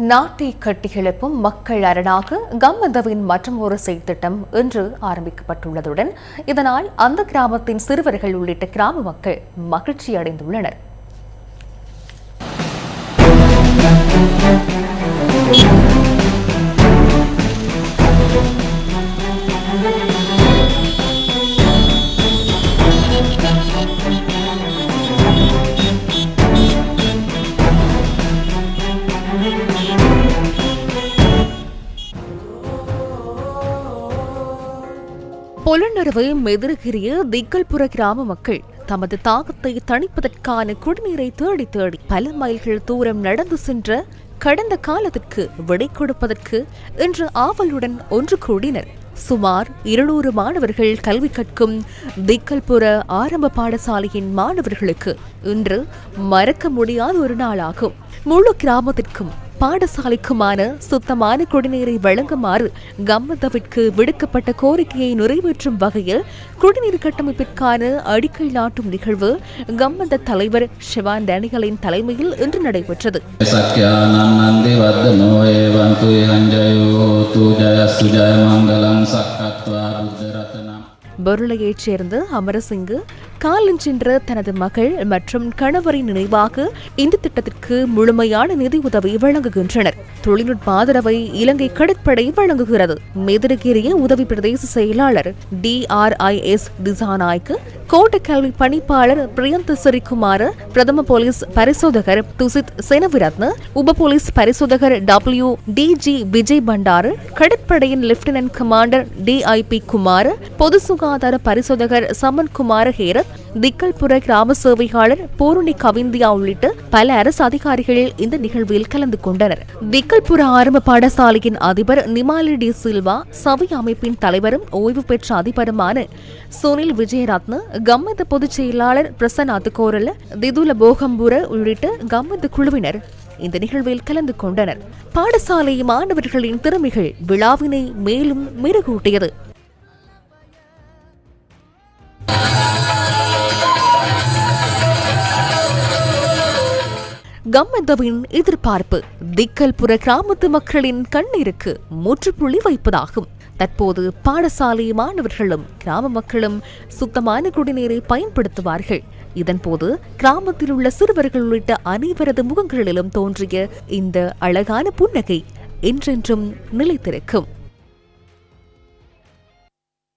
நாட்டை கட்டியெழுப்பும் மக்கள் அரணாக கம்மந்தவின் மற்றும் ஒரு செய்திட்டம் இன்று ஆரம்பிக்கப்பட்டுள்ளதுடன் இதனால் அந்த கிராமத்தின் சிறுவர்கள் உள்ளிட்ட கிராம மக்கள் மகிழ்ச்சி அடைந்துள்ளனர் பொலனறுவை மெதிரகிரிய திக்கல்புற கிராம மக்கள் தமது தாகத்தை தணிப்பதற்கான குடிநீரை தேடி தேடி பல மைல்கள் தூரம் நடந்து சென்ற கடந்த காலத்திற்கு விடை கொடுப்பதற்கு இன்று ஆவலுடன் ஒன்று கூடினர். சுமார் இருநூறு மாணவர்கள் கல்வி கற்கும் திக்கல்புற ஆரம்ப பாடசாலையின் மாணவர்களுக்கு இன்று மறக்க முடியாத ஒரு நாளாகும். முழு கிராமத்திற்கும் பாடசாலைக்குமான சுத்தமான குடிநீரை வழங்குமாறு கம்மதவிற்கு விடுக்கப்பட்ட கோரிக்கையை நிறைவேற்றும் வகையில் குடிநீர் கட்டமைப்பிற்கான அடிக்கல் நாட்டும் நிகழ்வு கம்மந்த தலைவர் ஷிவான் தனிகளின் தலைமையில் இன்று நடைபெற்றது. பொருளையைச் சேர்ந்த அமரசிங்கு காலஞ்சென்ற தனது மகள் மற்றும் கணவரின் நினைவாக இந்த திட்டத்திற்கு முழுமையான நிதி உதவி வழங்குகின்றனர். தொழில்நுட்ப ஆதரவை இலங்கை கடற்படை வழங்குகிறது. மெதிரகிரிய உதவி பிரதேச செயலாளர் டி ஆர் ஐ எஸ் திசானாய்க்கு கோட்ட கல்வி பணிப்பாளர் பிரியந்த சிறிகுமார் பிரதம போலீஸ் பரிசோதகர் துசித் சேனவிரத்ன உப போலீஸ் பரிசோதகர் டபிள்யூ டிஜி விஜய் பண்டாரு கடற்படையின் லெப்டினன்ட் கமாண்டர் டிஐபி குமார் பொது சுகாதார பரிசோதகர் சமன் குமார ஹேரத் திக்கல்புர கிராம சேவையாளர் பூரணி கவிந்தியா உள்ளிட்ட பல அரசு அதிகாரிகள் இந்த நிகழ்வில் கலந்து கொண்டனர். திக்கல்புர ஆரம்ப பாடசாலையின் அதிபர் நிமாலி டி சில்வா சபை அமைப்பின் தலைவரும் ஓய்வு பெற்ற அதிபருமான சுனில் விஜயரத்ன கம்மத பொதுச் செயலாளர் பிரசன்னாத் கோரல திதுல போகம்புர உள்ளிட்ட கம்மத குழுவினர் இந்த நிகழ்வில் கலந்து கொண்டனர். பாடசாலை மாணவர்களின் திறமைகள் விழாவினை மேலும் மெருகூட்டியது. கம்மந்தவின் எதிர்பார்ப்பு. திக்கல்புற கிராமத்து மக்களின் கண்ணீருக்கு முற்றுப்புள்ளி வைப்பதாகும். தற்போது பாடசாலை மாணவர்களும் கிராம மக்களும் சுத்தமான குடிநீரை பயன்படுத்துவார்கள். இதன்போது கிராமத்தில் உள்ள சிறுவர்கள் உள்ளிட்ட அனைவரது முகங்களிலும் தோன்றிய இந்த அழகான புன்னகை என்றென்றும் நிலைத்திருக்கும்.